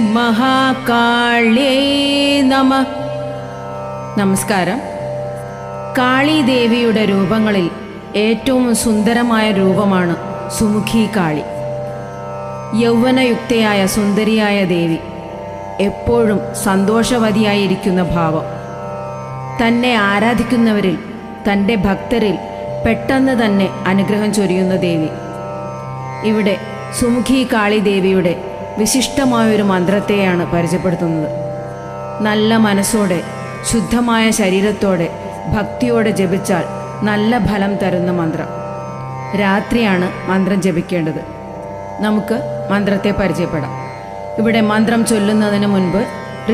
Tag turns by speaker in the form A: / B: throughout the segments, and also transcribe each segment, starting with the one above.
A: മഹാകാള്യേ നമ. നമസ്കാരം. കാളീദേവിയുടെ രൂപങ്ങളിൽ ഏറ്റവും സുന്ദരമായ രൂപമാണ് സുമുഖി കാളി. യൗവനയുക്തയായ സുന്ദരിയായ ദേവി എപ്പോഴും സന്തോഷവതിയായിരിക്കുന്ന ഭാവം. തന്നെ ആരാധിക്കുന്നവരിൽ തന്റെ ഭക്തരിൽ പെട്ടെന്ന് തന്നെ അനുഗ്രഹം ചൊരിയുന്ന ദേവി. ഇവിടെ സുമുഖി കാളി ദേവിയുടെ വിശിഷ്ടമായൊരു മന്ത്രത്തെയാണ് പരിചയപ്പെടുത്തുന്നത്. നല്ല മനസ്സോടെ ശുദ്ധമായ ശരീരത്തോടെ ഭക്തിയോടെ ജപിച്ചാൽ നല്ല ഫലം തരുന്ന മന്ത്രം. രാത്രിയാണ് മന്ത്രം ജപിക്കേണ്ടത്. നമുക്ക് മന്ത്രത്തെ പരിചയപ്പെടാം. ഇവിടെ മന്ത്രം ചൊല്ലുന്നതിന് മുൻപ്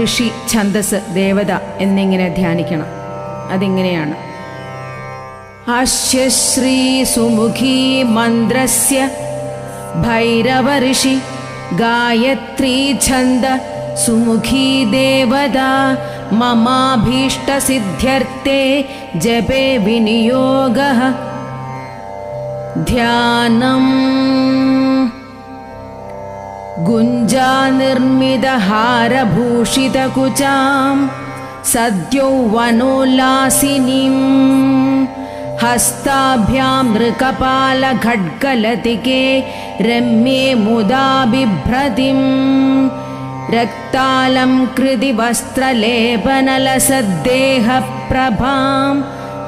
A: ഋഷി ഛന്ദസ് ദേവത എന്നിങ്ങനെ ധ്യാനിക്കണം. അതിങ്ങനെയാണ്. അശ്യ ശ്രീ സുമുഖി മന്ത്രസ്യ ഭൈരവ ഋഷി गायत्री छन्द सुमुखी देवदा ममाभीष्टसिद्ध्यर्थे जपे विनियोगः। ध्यानम् गुञ्जानिर्मितहारभूषितकुचां सद्यौवनोल्लासिनीम् हस्ताभ्यां नृकपालखड्गलतिके रम्ये मुदा बिभ्रतिम् रक्तालं कृति वस्त्रलेपनलसद्देहप्रभां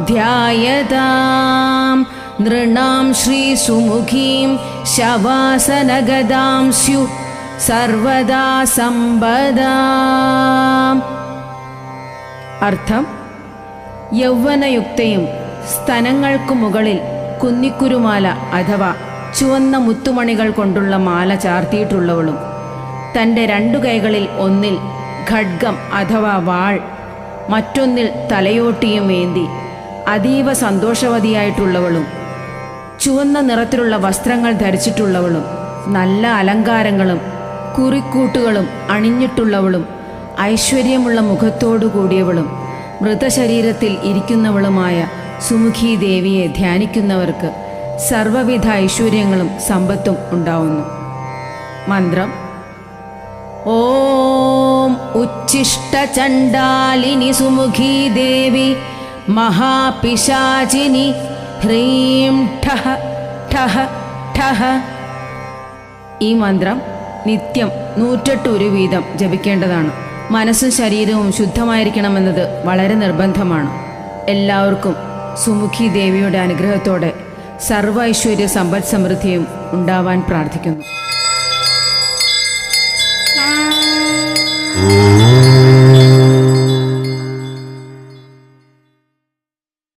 A: ध्यायतां। नृणां श्रीसुमुखीं शवासनगदां स्युः सर्वदा सम्बदा अर्थं यौवनयुक्तयम्। സ്തനങ്ങൾക്കു മുകളിൽ കുന്നിക്കുരുമാല അഥവാ ചുവന്ന മുത്തുമണികൾ കൊണ്ടുള്ള മാല ചാർത്തിയിട്ടുള്ളവളും തന്റെ രണ്ടു കൈകളിൽ ഒന്നിൽ ഖഡ്ഗം അഥവാ വാൾ മറ്റൊന്നിൽ തലയോട്ടിയും വേന്തി അതീവ സന്തോഷവതിയായിട്ടുള്ളവളും ചുവന്ന നിറത്തിലുള്ള വസ്ത്രങ്ങൾ ധരിച്ചിട്ടുള്ളവളും നല്ല അലങ്കാരങ്ങളും കുറിക്കൂട്ടുകളും അണിഞ്ഞിട്ടുള്ളവളും ഐശ്വര്യമുള്ള മുഖത്തോടു കൂടിയവളും മൃതശരീരത്തിൽ ഇരിക്കുന്നവളുമായ സുമുഖി ദേവിയെ ധ്യാനിക്കുന്നവർക്ക് സർവവിധ ഐശ്വര്യങ്ങളും സമ്പത്തും ഉണ്ടാവുന്നു. മന്ത്രം ഓം ഉച്ഛിഷ്ടചണ്ഡാലിനി സുമുഖി ദേവി മഹാപിശാചിനി ഹ്രീം ഠഹ ഠഹ ഠഹ. ഈ മന്ത്രം നിത്യം നൂറ്റെട്ട് ഒരു വീതം ജപിക്കേണ്ടതാണ്. മനസ്സും ശരീരവും ശുദ്ധമായിരിക്കണമെന്നത് വളരെ നിർബന്ധമാണ്. എല്ലാവർക്കും സുമുഖി ദേവിയുടെ അനുഗ്രഹത്തോടെ സർവ ഐശ്വര്യ സമ്പദ് സമൃദ്ധിയും ഉണ്ടാവാൻ പ്രാർത്ഥിക്കുന്നു.